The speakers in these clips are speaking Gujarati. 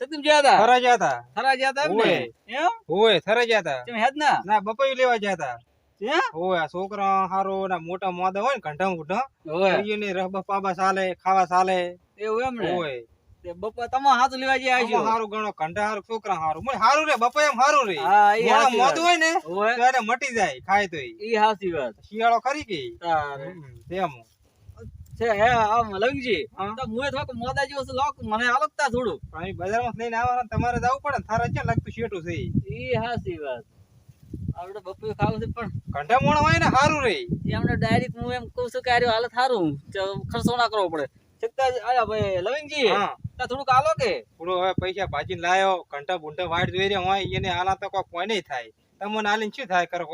સતીમ ગયા હતા? થરા ગયા હતા. થરા ગયા હતા એમ હોય થરા ગયા હતા. તમે હેદ ના? ના બપૈયું લેવા ગયા હતા. હોય છોકરા હારો ના મોટા મોદા હોય ને ઘંટા ઘૂંટા ઓય રહબા પાબા ચાલે ખાવા ચાલે. એવું એમ ને? હોય તે બપોર હાથ લેવા આમાં હારું ગણો હારું છોકરા હારું. મને હારું રે બપા એમ હારું રે. હા મોદું હોય ને ત્યારે મટી જાય ખાય તો ઈ હાચી વાત. શિયાળો ખરી કે તેમ. છે હે આ લંગજી હા. તો મુએ થોડુંક મોદા જેવો છે લોક મને આલકતા થોડું. અહીં બજારમાં લઈને આવવાના તમારે જવું પડે ને થારે છે લાગતું શેઠું છે ઈ? ઈ હાચી વાત. આપણે બપોર ખાવું છે પણ. ઘંટા મોણા હોય ને સારું રે. એમને ડાયરેક્ટ હું એમ કહું છું કે આર્યો હાલત સારું ખર્ચો ના કરવો પડે. છતાં જ- ભાઈ લવિંગજી હા. તો થોડુંક આલો કે? થોડું હવે પૈસા ભાજીને લાયો ઘંટા ભૂંટા વાટ જોઈ રહ્યા હોય એને આલા તો કોઈ નહીં થાય. તમને આલીને શું થાય કરો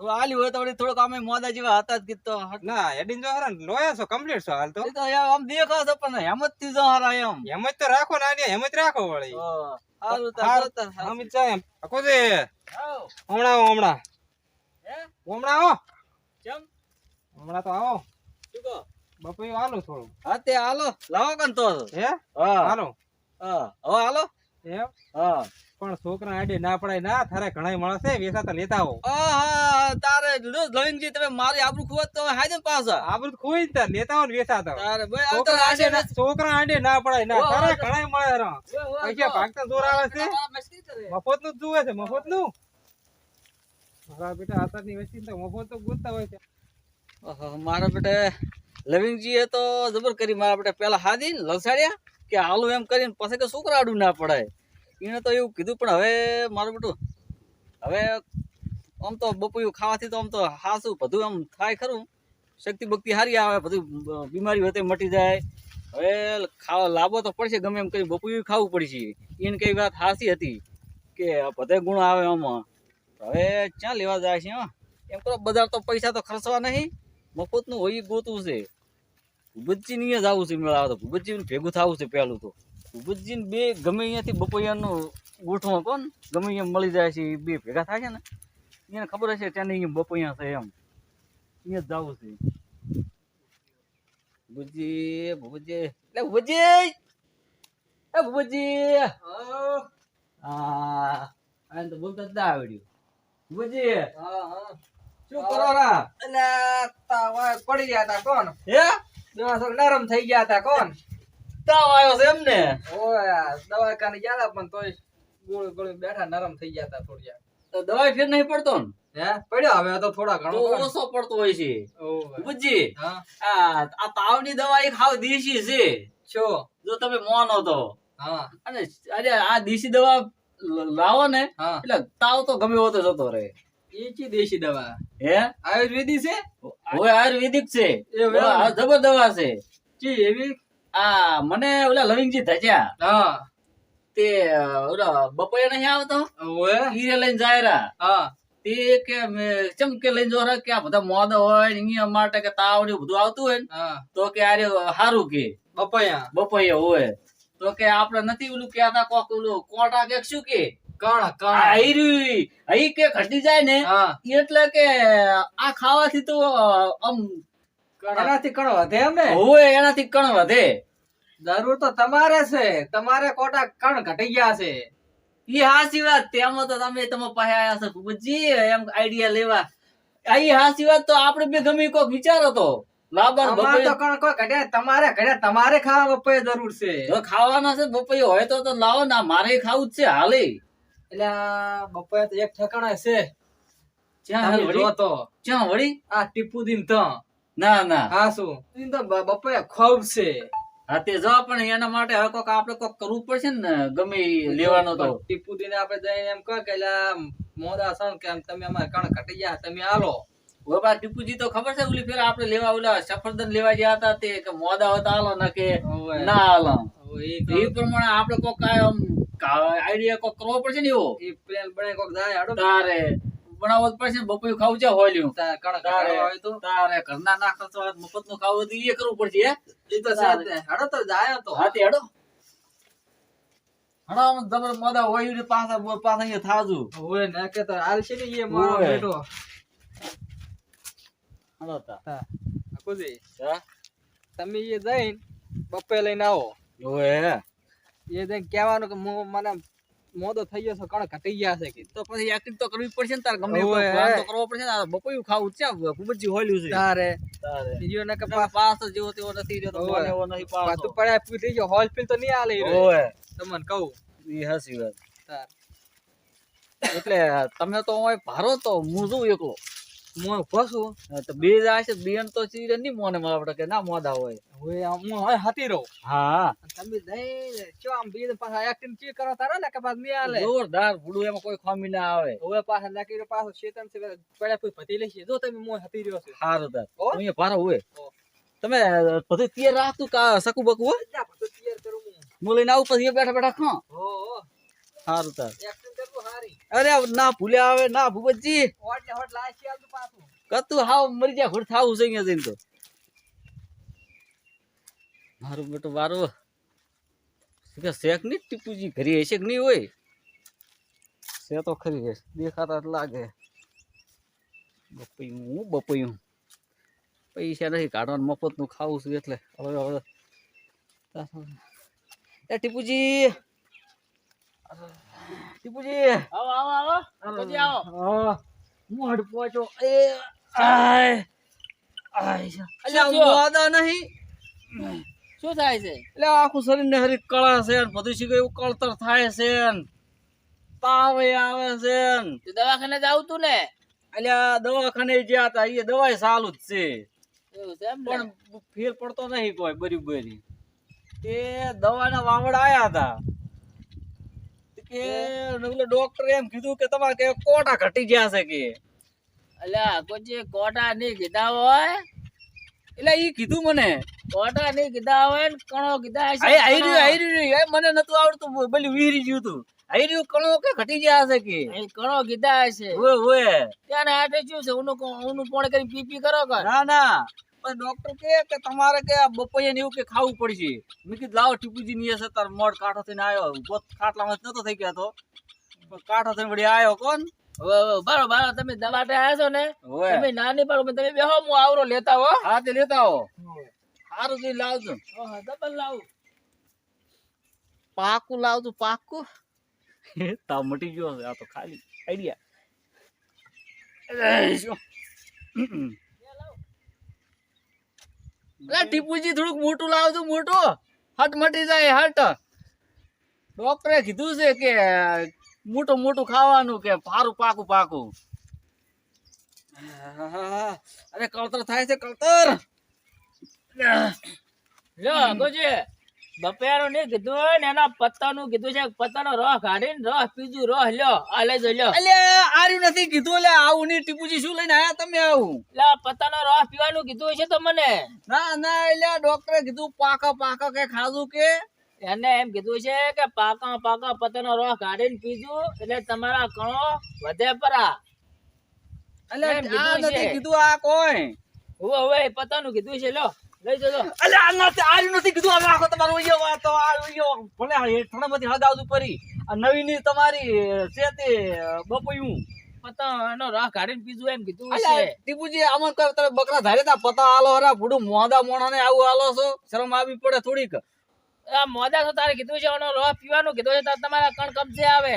તો આલી હોય તો થોડુંક અમે મોદા જેવા હતા જ કીધું ના હેડિંગ જો હરા લોયા છો કમ્પ્લીટ છો હાલ તો. તો આમ દેખો છો પણ હેમતથી જો હારા એમ. એમ જ તો રાખો ને આને એમ જ રાખો વળી. હારું તો. અમિત સાહેબ આખો દે આવો. હમણાં હમણાં. હે? હમણાં ચમ? હમણાં તો આવો. શું કહો? બપોયું હાલો થોડું. હા તે હાલો. લાવો કન તો. હે? હા. હાલો. હા હવે હાલો. એમ? હા. પણ છોકરા આડે ના પડાય ના તારે ઘણા માણસ છે વેસા તો લેતા આવો. તારે લો લવિંગજી તમે મારી આબરૂ ખુવત તો હાજર પાછા. આબરૂ ખોઈ તાર લેતા આવો ને વેસા તો. તારે ભાઈ છોકરા આડે ના- ના પડાય ના તારે ઘણા મળે રા પૈસા ભાગતા જોર આવે છે? મફતનું જુએ છે મફતનું મારા બેટા આતરની વસ્તી તો મફત તો ગોતતા હોય છે. મારા બેટા લવિંગજી એ તો જબર કરી મારા બેટા પેલા હાદી લસાડ્યા કે હાલું એમ કરીને પછી કે છોકરા આડું ના પડાય. એને તો એવું કીધું, પણ હવે મારું બેટું, હવે આમ તો બપોયું ખાવાથી તો આમ તો હાસું, બધું આમ થાય ખરું. શક્તિ ભક્તિ હારી આવે, બધું બીમારી વધે મટી જાય. હવે ખાવા લાભો તો પડશે, ગમે એમ કરી બપોયું ખાવું પડશે. એને કઈ વાત હાસી હતી કે બધે ગુણ આવે આમાં. હવે ક્યાં લેવા જાય છે એમ કરો બધા તો પૈસા તો ખર્ચવા નહીં, મફતનું હોય ગોતું છે. ભૂપતજી ને જ આવું છે મેળા તો ભૂપતજી ભેગું થવું છે પહેલું તો. ભૂપતજી ને બે ગમે અહીંયાથી બપોયાનું ગોઠવા કોણ ગમે અહીંયા મળી જાય છે એ બે ભેગા થાય છે ને એને ખબર હશે ત્યાં અહીંયા બપોયા છે એમ. અહીંયા જ જવું છે. ભૂપતજી ભૂપતજી એટલે ભૂપતજી! એ ભૂપતજી! હા. આને તો બોલતા જ ના આવડ્યું. ભૂપતજી! શું કરો રા? એટલે પડી ગયા તા કોણ? હે? દવા નરમ થઈ ગયા હતા કોણ? તાવ આવ્યો છે એમને. ઓય દવાખાને ગયા પણ તોય ગોળ ગોળ બેઠા નરમ થઈ ગયા હતા થોડી તો દવાઈ ફેર નહીં પડતો ને? હે? પડ્યો હવે તો થોડા ઘણો ઓછો પડતો હોય છે. બુજી આ આ તાવની દવા એક હાવ દેશી છે. છો? જો તમે મોનો તો. હા. અને અરે આ દેશી દવા લાવો ને એટલે તાવ તો ગમે હોતો જતો રહે. એ દેશી દવા. હે? આયુર્વેદિક છે? હવે આયુર્વેદિક છે. આ જબર દવા છે. ચી એવી? આ મને ઓલા લવિંગજી ધજ્યા હા. તે ઓલા બપોરે નહીં આવતો? ઓય હીરે લઈને જાય હા. તે કે ચમ કે લઈને જો કે આ બધા મોદ હોય અહીંયા માટે કે તાવ ને બધું આવતું હોય ને તો કે આરે હારું કે. બપૈયા બપોરે હોય. તો કે આપણે નથી ઓલું કહેતા કોક ઓલું કોટા કે શું કે? કણ કણ આયરી. અહીં કે ઘટી જાય ને એટલે કે આ ખાવાથી તો આમ એનાથી કણ વધે અમે હોય એનાથી કણ વધે. જરૂર તો તમારે છે. તમારે કોટા કણ ઘટી ગયા છે. ઈ હાસી વાત. તેમાં તો તમે તમે પાસે આયા છો ભૂપતજી. એમ આઈડિયા લેવા. આઈ હાસી વાત તો આપણે બે ગમે કોક વિચારો તો. લાબર અમારે તો કણ કોઈ ઘટ્યા તમારે ઘટ્યા તમારે ખાવા બપોરે જરૂર છે. જો ખાવાના છે બપોરે હોય તો તો લાવો ના મારે ખાવું જ છે હાલે. એટલે બપોરે તો એક ઠેકાણા છે. જ્યાં વળી? જો તો. જ્યાં વળી? આ ટીપુદીન તો. ના ના. હા શું? દિન તો બપોરે ખૂબ છે. હા તે જો પણ એના માટે હવે કોક આપણે કોક કરવું પડશે ને ગમે લેવાનો તો. ટીપુદીને આપણે જઈને એમ કહે કે મોદા સણ કે તમે અમારે કણ કટી ગયા તમે આલો બાબા ટીપુજી તો ખબર છે ઓલી પેલા આપણે લેવા ઓલા સફરદન લેવા ગયા હતા તે કે મોદા હતા આલો ના કે ના તો- એ પ્રમાણે આપણે કોક આમ આઈડિયા કોક કરવો પડશે ને એવો? એ પ્લાન બનાવી કોક જાય હાડો. તારે બનાવવો પડશે ને બપોરે ખાવું છે હોલ્યું. તારે હોય તો. તારે ઘરના ના ખર્ચો મફતનું ખાવું તો એ કરવું પડશે એ તો હાડો તો જાય તો. હાથે હાડો. જબર મોદા હોય ને પાછા પાછા અહીંયા થાજુ. હોય ને કે તો હાલ છે ને ઈ મારો બેટો હડો તા. કુજી? હા? તમે એ જઈને બપે લઈને આવો. ઓએ એ જઈને કહેવાનું કે હું મને મોદો થઈ ગયો છે કણ ઘટી ગયા છે કે. તો પછી એક્ટિંગ તો કરવી પડશે ને તારે ગમે તો કરવો પડશે ને આ બપોયું ખાવું છે ભૂપતજી હોલ્યું છે. તારે. બીજો ને કે પાસ જેવો તેવો નથી રહ્યો તો ઓવે. એવો નહીં પાસ તું પડ્યા પી ગયો હોલ ફિલ તો નહીં આલે ઓય. તમને કહું. ઈ હસી વાત. તાર. એટલે તમે તો ભારો તો હું શું એકલો? હું ફસું તો બે જાય છે બેન તો ચીરે નહીં મોને આપણે કે ના મોદા હોય. હોય હું હવે હતી રહો. હા. તમે દઈ ચો આમ બીજ પાછા એક્ટિંગ ચી કરો તારા ને કે પાછ નહીં આલે? જોરદાર ભૂડું એમાં કોઈ ખામી ના આવે. હવે પાછા નાખી પાછો શેતન છે પડ્યા કોઈ પતી લેશે જો તમે મોય હતી રહ્યો છે. સારું તાર? અહીંયા ભારો હોય. તમે પછી તિયર રાખતું કા સકું બકુ હોય તિયર કરું હું. લઈને આવું પછી બેઠા બેઠા ખા સારું તાર. અરે ના ભૂલ્યા આવે ના ભૂપતજી કતું હાવ મરી જાય ઘોડ થાવું છે અહીંયા જઈને તો. મારું બેટો વારો. શેખ શેકની ટીપુજી ઘરે હશે કે નહીં હોય? શે તો ખરી હશે દેખાતા જ લાગે. બપૈયું હું બપૈયું પૈસા નથી કાઢવાનું મફતનું ખાવું છું એટલે. હવે હવે. એ ટીપુજી. ટીપુજી આવો આવો આવો. પછી આવો. હા મોઢ પહોંચો. એ આય આય અલ્યા? મોદા નહીં. શું થાય છે? એટલે આખું શરીર ને હરી કળા છે ને બધું શીખે એવું કળતર થાય છે ને. તાવ આવે છે ને. દવાખાને જ આવતું ને? અલ્યા દવાખાને જ્યાં હતા એ દવાઈ સારું જ છે. છે? પણ ફેર પડતો નહીં કોઈ બરી બરી. એ દવાના વાવડ આયા હતા કે ઓલો ડોક્ટર એમ કીધું કે તમારે કે કોટા ઘટી ગયા છે કે. અલ્યા કોઈ કોટા નહીં કીધા હોય. એટલે ઈ કીધું મને. કોટા નહીં કીધા હોય ને કણો કીધા હશે આઈ રહ્યું આઈ રહ્યું એ મને નતું આવડતું બલી વીરી ગયું તું. આઈ રહ્યું કણો કે ઘટી ગયા હશે કે? કણો કીધા હશે. ઓય ઓય. ત્યાં હાટે શું છે? ઉનું ઉનું પોણ કરી પીપી કરો કર ના ના. પણ ડોક્ટર કે કે તમારે કે આ બપૈયા ને એવું કે ખાવું પડશે. મેં કીધું લાવો ટીપુજી ની હશે તાર મોઢ કાંઠો થઈને આવ્યો ઊભો ખાટલામાં નતો થઈ ગયા તો. કાઠો કાંઠો થઈને વળી આવ્યો કોણ? હવે હવે બારો બારો તમે દવા આવ્યા છો ને? તમે નાની પાડો તમે બેહો હું આવરો લેતા હો. હા તે લેતા હો. સારું થી લાવજો. ઓહો, ડબલ લાવું. પાકું લાવજો પાકું. તાવ મટી ગયો આ તો ખાલી આઈડિયા. અલા ટીપુજી થોડુંક મોટું લાવજો મોટું હટ મટી જાય હટ ડોક્ટરે કીધું છે કે મોટું મોટું ખાવાનું કે ફારું પાકું પાકું અરે કળતર થાય છે કળતર લ્યો ગોજી બપૈયાનું નહીં કીધું ને એના પત્તાનું કીધું છે પત્તાનો રસ કાઢીને રસ પીજું રસ લ્યો આ લેજો લ્યો. અલે આર્યું નથી કીધું એટલે આવું નહીં ટીપુજી શું લઈને આયા તમે આવું? એટલે પત્તાનો રસ પીવાનું કીધું છે તો મને. ના ના એટલે ડોક્ટરે કીધું પાકા પાકા કે ખાધું કે? એને એમ કીધું છે કે પાકા પાકા પત્તાનો રસ કાઢીને પીજું એટલે તમારા કણો વધે પરા. એટલે આ કીધું નથી કીધું આ કોઈ. હવે હવે પત્તાનું કીધું છે લ્યો. લઈ જજો. અલે આ નથી આર્યું નથી કીધું હવે આખો તમારો ઉયો આ તો આ ઉયો. ભલે આ હેઠળમાંથી હદ આવતું પરી આ નવી ની તમારી છે તે બપોયું. પત્તાનો રસ કાઢીને પીજું એમ કીધું છે ટીપુજી આમાં કોઈ તમે બકરા ધારે તા પતા હાલો હરા ભૂડું મોંદા મોણા આવું આલો છો? શરમ આવી પડે થોડીક. આ મોદા તો તારે કીધું છે પીવાનું કીધું છે તમારા કણ કબજે આવે.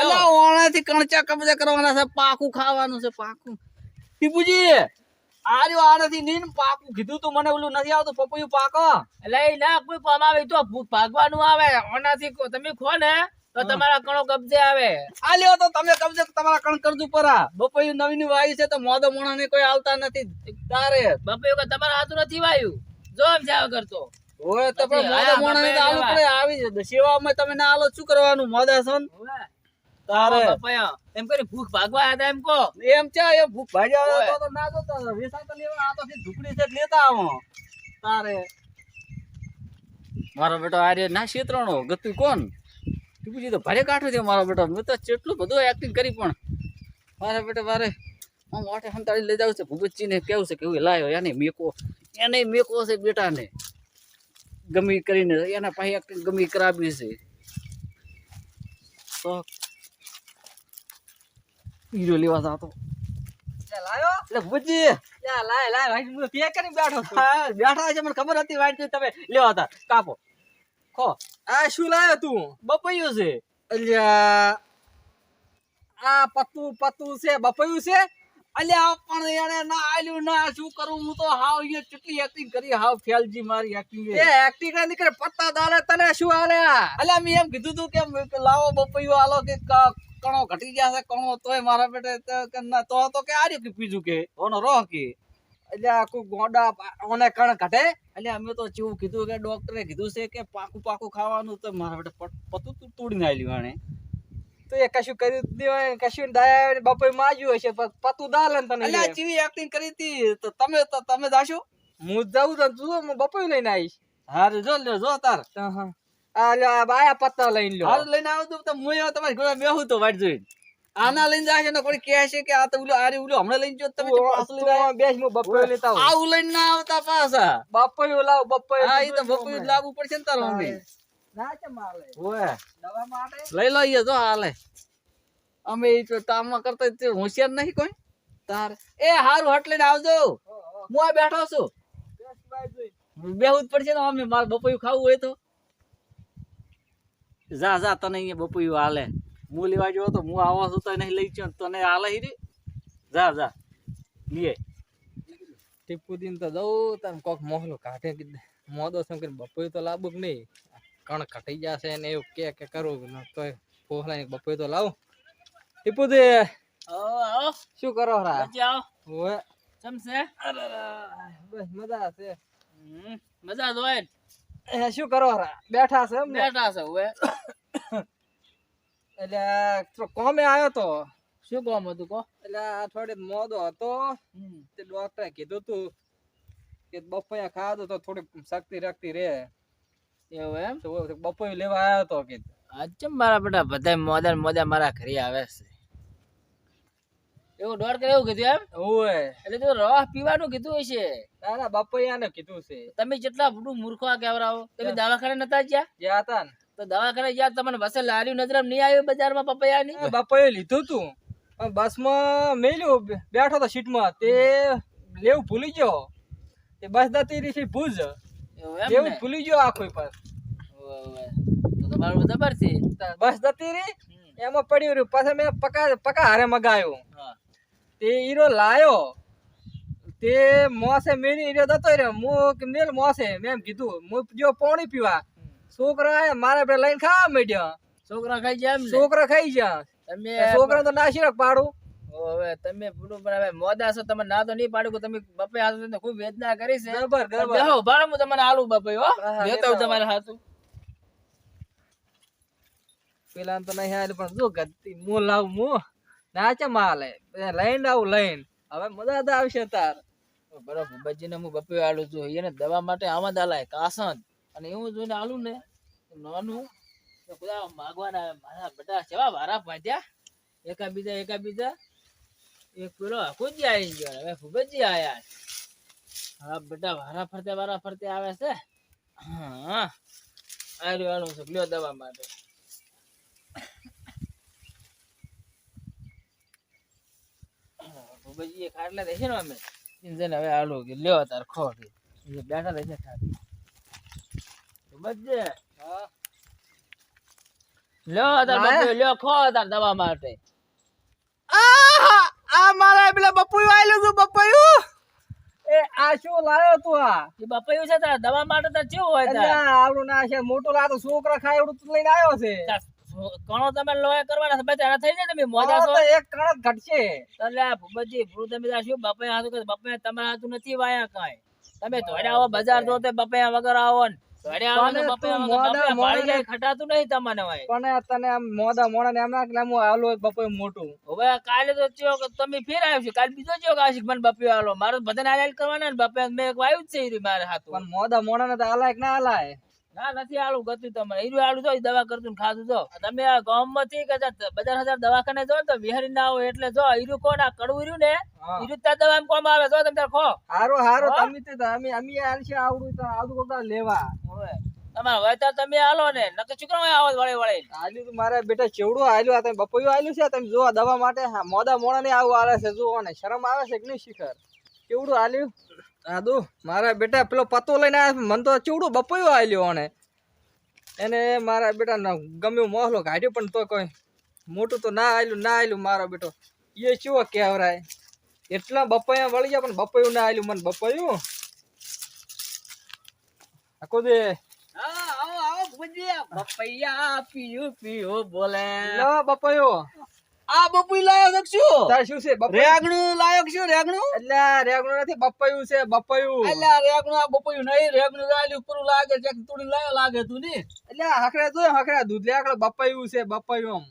અલ્યા ઓણાથી કણચા કબજે કરવાના છે પાકું ખાવાનું છે પાકું. ટીપુજી આર્યો આ નથી નીન પાકું કીધું તું મને ઓલું નથી આવતું પપૈયું પાકો એટલે એ ના કોઈ પમાવે તો ભાગવાનું આવે. ઓનાથી તમે ખો ને તો તમારા કણો કબજે આવે. આ લ્યો તો તમે કબજે તમારા કણ કરજો પરા. બપૈયું નવી ની વાયુ છે તો મોદો મોણા ને કોઈ આવતા નથી. તારે. બપૈયું કે તમારા હાથું નથી વાયુ? જો એમ જાવ કરતો ઓય તો પણ મોદો મોણા ને તો આવું પડે આવી જ. સેવામાં તમે ના આલો શું કરવાનું મોદા છો? તારે. એમ કરી ભૂખ ભાગવા હતા એમ કો એમ છે એ ભૂખ ભાગ્યા. તો તો ના જોતા વેસા તો લેવા આ તો ઢુકડી છે લેતા આવો. તારે. મારો બેટો આર્ય ના ક્ષેત્રનો ગતુ કોણ? બીજી તો ભારે કાઠો છે મારો બેટો. મેં તો કેટલું બધું એક્ટિંગ કરી પણ. મારો બેટા મારે હું મોટે સંતાડી લઈ જાઉં છે ભૂપતજી ને કેવું છે કેવું લાયો એને મેકો એને મેકો છે બેટાને. ગમી કરીને એના પાસે એક્ટિંગ ગમી કરાવી છે. તો હીરો લેવા જાતો. લાયો. એટલે ભૂપતજી લાય લાય ભાઈ હું તે કરી બેઠો છું. બેઠા છે મને ખબર હતી વાંચી તમે લેવા હતા. કાપો. ખો. આ શું લાવ્યો તું? બપૈયું છે. અલ્યા આ પત્તું પત્તું છે બપૈયું છે? અલ્યા પણ એને ના આલ્યું ના શું કરું હું તો? હાવ અહીંયા કેટલી એક્ટિંગ કરી હાવ ફેલજી મારી એક્ટિંગ એ. એક્ટિંગ ના નીકળે પત્તા દાલે તને શું આલે? અલ્યા મેં એમ કીધું તું કે લાવો બપૈયું આલો ક- કણો ઘટી ગયા છે કણો તોય મારા બેટે તો તો કે આર્યું કે પીજું કે ઓનો રોહ કે. અલ્યા આખું ગોડા ઓને કણ ઘટે અલ્યા અમે તો જેવું કીધું કે ડોક્ટરે કીધું છે કે પાકું પાકું ખાવાનું તો મારા બેટે પતું તું તોડીને આલ્યું આણે તો એ કશું કર્યું દેવાય કશું દયા બપોઈ માજ્યું હશે પતું દાલે તને અલ્યા લે. ચીવી એક્ટિંગ કરી હતી તો તમે તો તમે જાશો? હું જાઉં તો જુઓ હું બપોઈ લઈને આવીશ. હારે જો લ્યો જો તાર. હા આ બાયા પત્તા લઈને આવો તો હું તમારી બેહું તો વાટ આના લઈને જાશે ને કોઈ કહે છે કે આ તો ઉલો આરે ઉલો હમણાં લઈને જો તમે પાછું લઈને બેસ હું બપોઈ લેતા આવું. આવું લઈને ના આવતા પાછા. બપોઈ લાવ બપોઈ હા એ તો બપોર લાવવું પડશે ને તારો મમ્મી. ના છે મારે ઓય. દવા માટે? લઈ લો જો હાલે. અમે તો કામમાં કરતા તે હોશિયાર નહીં કોઈ. તાર. એ હારું હટ લઈને આવજો. હું આ બેઠો છું. બેહવું જ પડશે ને અમે મારે બપોયું ખાવું હોય તો. જા જા તને અહીંયા બપોયું હાલે. હું લેવા ગયો તો હું આવો છું તને નહીં લઈ ગયો તને હાલે રે જા જા લીએ ટીપુ દિન તો દઉં તને કોક મોહલો કાઢે મોદો સમ કરીને બપોઈ તો લાવું કે નહીં? કણ કટી જશે ને એવું કે કે કરું તો પોહલા બપોય તો લાવું. ટીપુ દે. શું કરો રા? ઓએ ચમ બસ મજા છે. હમ, મજા જ હોય શું કરો બેઠા છે બેઠા છે હવે. એટલે કોમે આવ્યો તો? શું કોમ હતું કો એટલે અઠવાડિયે મોદો હતો. તે ડોક્ટરે કીધું તું કે બપોયા ખાધો તો થોડી શક્તિ રક્તિ રે એવું એમ? તો બપોય લેવા આવ્યો તો કીધું. આજ ચમ મારા બેટા બધા મોદા ને મોદા મારા ઘરે આવે છે. એવું દોડ કરે એવું કીધું એમ? ઓય. એટલે તો રસ પીવાનું કીધું હશે. ના ના બપૈયાને કીધું છે. તમે જેટલા બધું મૂર્ખો આ કેવરાઓ તમે દવાખાને નતા ગયા? જ્યાં હતા ને. તો દવાખાને ગયા તમને બસે લારી નજર નહીં આવ્યું બજારમાં પપૈયાની? એ લીધું તું. બસમાં મેલ્યું બેઠો તો સીટમાં. તે લેવું ભૂલી ગયો. તે બસ દતી છે ભૂજ. એવું ભૂલી ગયો આખો. તો તમારું જબર છે. બસ દતી રહી એમાં પડ્યું રહ્યું. પાછા મેં પકા પકા હારે મગાયું હા. તે હીરો લાયો. તે મોસે મેની હીરો જતો રહ્યો. હું મેલ મોસે? મેં એમ કીધું હું જો પાણી પીવા. છોકરા મારા બે લઈને ખાવા માંડ્યા. છોકરા ખાઈ ને છોકરા ખાઈ ગયા. તમે છોકરા તો નાસી રાખ પાડું. હવે તમે પૂરું પણ હવે મોદા છો તમે ના તો નહીં પાડું તમે બપે હાથું તો ખૂબ વેદના કરી છે. બરાબર બરાબર ભાડે હું તમને આલું બપે હો. હા, લેતો તમારે હાથું. પેલા તો નહીં હાલે પણ જો ગતિ મો લાવ મો. નાચે માલે. લઈને આવું લઈને. હવે મજા તો આવશે તાર. બરોબર ને હું બપી વાળું છું. એને દવા માટે આમાં દાલાય કાસન. અને એવું જોઈને આલું ને નાનું બધા માગવાના મારા બધા કેવા વારા પાડ્યા એકા બીજા એકા બીજા એક પેલો હકુજી આવી ગયો. હવે ફુબજી આયા. હા, બધા વારા ફરતે વારા ફરતે આવે છે? હા આર્યું આલું છે લ્યો દવા માટે. ફુબજી એ ખાટલા દેશે ને અમે. ઇન્જન હવે આલો કે લ્યો તાર ખો કે. બેઠા રહેશે ખાટલા ફુબજી લ્યો તાર. બપોરે લ્યો ખો તાર દવા માટે. આ આ મારા પેલા બપુયું આવેલું તું બપુયું એ આ શું લાયો તું આ? એ બપૈયું છે તાર દવા માટે તાર કેવું હોય તાર? આવડું ના છે મોટું લાતો છોકરા ખાય એવડું લઈને આવ્યો છે. કણો તમે લોહી કરવાના છે બેચારા થઈ જાય તમે મોજા છો? એક કણો ઘટશે. એટલે આ ભૂપતજી ભૂ તમે શું બપૈયા હાથું કે બપૈયા તમારા હાથું નથી વાયા કાંઈ. તમે ધોડ્યા આવો બજાર જો તે બપૈયા વગર આવો ને. ધોડ્યા આવો ને વગર મોડા મોડા જાય ખટાતું નહીં તમને હોય. પણ તને આમ મોદા મોડા ને એમ ના કે હું આલો બપોયું મોટું. હવે કાલે તો ચો કે તમે ફેર આવ્યો કાલે બીજો ચો કે આશિક મને બપૈયો આલો મારે બધાને હાલ કરવાના ને બપૈયા મેં એક વાયુ જ છે મારે હાથું. પણ મોદા મોડા ને તો આલાય કે ના આલાય ના નથી આલું ગતું તમે હીરું આલું જો દવા કરતું ને ખાધું જો. તમે આ ગામમાં થી કે બજાર હજાર દવાખાને જો ને તો વિહારી ના આવો એટલે જો હીરું કોણ આ કડવું રહ્યું ને. હીરું તાર દવા કોમ આવે જો તમે ખો. હારો હારો? તમે તે અમે અમે આલશે આવડું તો આવડું કોકડા લેવા. હવે તમારે હોય તમે આલો ને નકર શું કરવા આવો વળે વળે. આલ્યું તું મારા બેટા ચેવડું આલ્યું આ તમે બપોયું આલ્યું છે? તમે જો દવા માટે મોદા મોડા ને આવું આવે છે જો ને શરમ આવે છે કે નહીં શિખર? કેવડું આલ્યું આદુ મારા બેટા પેલો પતો લઈને મન તો ચૂડો બપોયો આવેલો અને એને મારા બેટા ના ગમ્યું મોહલો કાઢ્યો પણ તો કોઈ મોટું તો ના આયલું ના આયલું મારો બેટો. એ ચેવો કહેવરાય. એટલા બપૈયા વળી ગયા પણ બપૈયું ના આયલું મને બપોયું? આખો દે. બપૈયા પીયું પીયું બોલે. બપૈયો. આ બપુઈ લાયક શું? તાર શું છે રેગણું લાયક શું રેગણું? એટલે રેગણું નથી બપયું છે બપયું. એટલે રેગણું આ બપયું નહીં રેગણું ગાલી ઉપર લાગે છે તુડી લાયો લાગે તું ની? એટલે હકડા તો હકડા દૂધ લે આકડે બપયું છે બપયું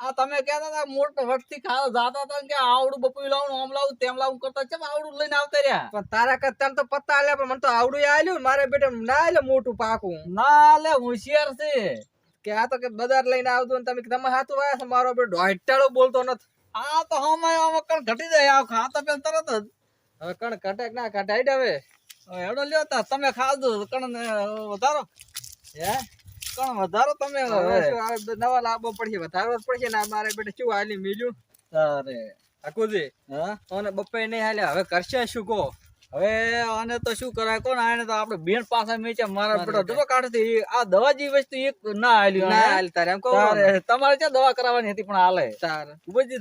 આ તમે કહેતા હતા મોટો વટથી ખાવા જાતા હતા કે આવડું બપોયું લાવું આમ લાવું તેમ લાવું કરતા છે આવડું લઈને આવતા રહ્યા? પણ તારા કરતા તો પત્તા આલ્યા પણ મને તો આવડું આલ્યું મારે બેટા ના આલે મોટું પાકું. ના લે હોશિયાર છે. કે આ તો કે બજાર લઈને આવતું ને તમે તમે હાથું વાયા છો મારો બેટો. હટ્ટાળો બોલતો નથી. આ તો હમે હમે કણ ઘટી જાય આ ખાતા પેલ તરત જ. હવે કણ કટક ના કટાઈ હવે. હવે એડો લ્યો તા તમે ખાધો કણ વધારો. હે? કણ વધારો તમે હવે? નવા લાભો પડશે વધારો જ પડશે ને મારે બેટા શું હાલી મિલ્યું અરે હકુજી હા? અને બપ્પે નહીં હાલે હવે કરશે શું કહો? હવે આને તો શું કરાય? કોણ આને તો આપણે બેન પાસે મેચે મારા બેટા દવા કાઢતી. આ દવા જેવી વસ્તુ એક ના આલી ના આલી તારે એમ કહો તમારે ક્યાં દવા કરાવવાની હતી પણ હાલે તાર.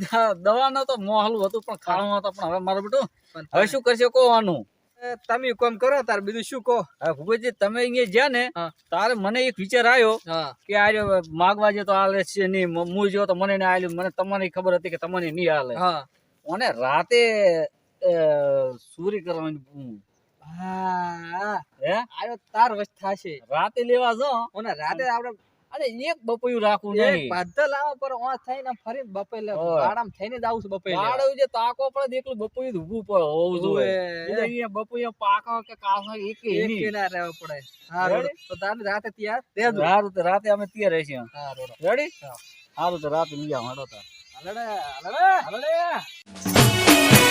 દવા દવાનો તો મોહલું હતું પણ ખાવાનું હતું પણ હવે મારા બેટો હવે શું કરશે કહો આનું? તમે કોમ કરો તાર બીજું શું કહો? ભૂપતજી તમે અહીંયા જ્યાં ને તારે મને એક વિચાર આવ્યો કે આ માગવા જે તો હાલે છે નહીં મ- જો તો મને ના આવેલું મને તમને ખબર હતી કે તમને નહીં હાલે અને રાતે સુરી કરવાની. હા. હે? આયો તાર વસ્ત થાશે. રાતે લેવા જો. ઓને રાતે આપણે અરે એક બપોયું એક નહીં. પાધર લાવવા પર ઓં થઈને ફરી બપે લે. ઓય. થઈને જ આવું છું બપે લેવા. જે તાકો પડે એકલું બપોયું ઊભું પડે હોવું જોઈએ. એટલે અહીંયા બપોયું પાકો કે કાસો એક એક નહીં. રહેવા પડે. હા? તો તારે રાતે તૈયાર? તો રાતે અમે તૈયાર રહીશું. હા. રેડી તો રાતે લઈ આવો હેડો તાર. હાલડે હાલડે હાલો લે.